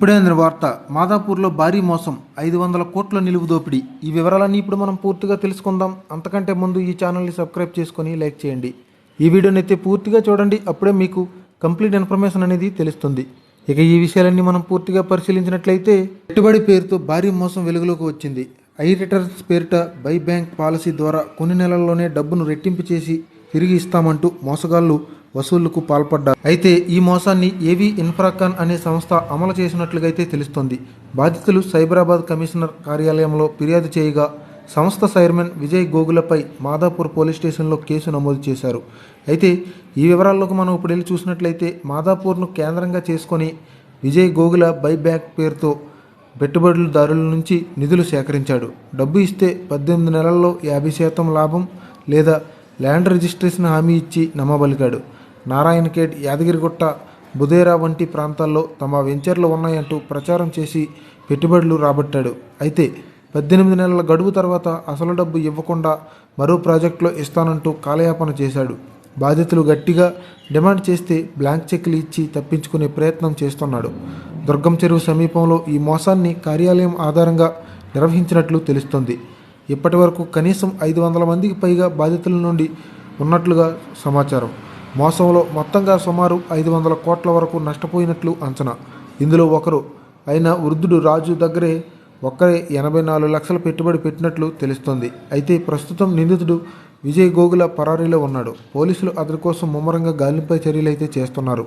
ఇప్పుడే అందిన వార్త. మాదాపూర్లో భారీ మోసం. ఐదు వందల కోట్ల నిలువు దోపిడీ. ఈ వివరాలన్నీ ఇప్పుడు మనం పూర్తిగా తెలుసుకుందాం. అంతకంటే ముందు ఈ ఛానల్ని సబ్స్క్రైబ్ చేసుకొని లైక్ చేయండి. ఈ వీడియోని అయితే పూర్తిగా చూడండి. అప్పుడే మీకు కంప్లీట్ ఇన్ఫర్మేషన్ అనేది తెలుస్తుంది. ఇక ఈ విషయాలన్నీ మనం పూర్తిగా పరిశీలించినట్లయితే పెట్టుబడి పేరుతో భారీ మోసం వెలుగులోకి వచ్చింది. ఐ రిటర్న్స్ పేరిట బై బ్యాంక్ పాలసీ ద్వారా కొన్ని నెలల్లోనే డబ్బును రెట్టింపు చేసి తిరిగి ఇస్తామంటూ మోసగాళ్ళు వసూళ్ళకు పాల్పడ్డారు. అయితే ఈ మోసాన్ని ఏవి ఇన్ఫ్రాకాన్ అనే సంస్థ అమలు చేసినట్లుగా అయితే తెలుస్తోంది. బాధితులు సైబరాబాద్ కమిషనర్ కార్యాలయంలో ఫిర్యాదు చేయగా సంస్థ చైర్మన్ విజయ్ గోగులపై మాదాపూర్ పోలీస్ స్టేషన్లో కేసు నమోదు చేశారు. అయితే ఈ వివరాల్లోకి మనం ఇప్పుడు వెళ్ళి చూసినట్లయితే మాదాపూర్ను కేంద్రంగా చేసుకొని విజయ్ గోగుల బైబ్యాక్ పేరుతో పెట్టుబడులదారుల నుంచి నిధులు సేకరించాడు. డబ్బు ఇస్తే పద్దెనిమిది నెలల్లో యాభై శాతం లాభం లేదా ల్యాండ్ రిజిస్ట్రేషన్ హామీ ఇచ్చి నమ్మబలికాడు నారాయణఖేడ్ యాదగిరిగుట్ట బుదేరా వంటి ప్రాంతాల్లో తమ వెంచర్లు ఉన్నాయంటూ ప్రచారం చేసి పెట్టుబడులు రాబట్టాడు. అయితే పద్దెనిమిది నెలల గడువు తర్వాత అసలు డబ్బు ఇవ్వకుండా మరో ప్రాజెక్టులో ఇస్తానంటూ కాలయాపన చేశాడు. బాధితులు గట్టిగా డిమాండ్ చేస్తే బ్లాంక్ చెక్లు ఇచ్చి తప్పించుకునే ప్రయత్నం చేస్తున్నాడు. దుర్గం చెరువు సమీపంలో ఈ మోసాన్ని కార్యాలయం ఆధారంగా నిర్వహించినట్లు తెలుస్తోంది. ఇప్పటి వరకు కనీసం ఐదు వందల మందికి పైగా బాధితుల నుండి ఉన్నట్లుగా సమాచారం. మోసంలో మొత్తంగా సుమారు ఐదు వందల కోట్ల వరకు నష్టపోయినట్లు అంచనా. ఇందులో ఒకరు అయిన వృద్ధుడు రాజు దగ్గరే ఒక్కరే ఎనభై నాలుగు లక్షల పెట్టుబడి పెట్టినట్లు తెలుస్తోంది. అయితే ప్రస్తుతం నిందితుడు విజయ్ గోగుల పరారీలో ఉన్నాడు. పోలీసులు అతని కోసం ముమ్మరంగా గాలింపై చర్యలు అయితే చేస్తున్నారు.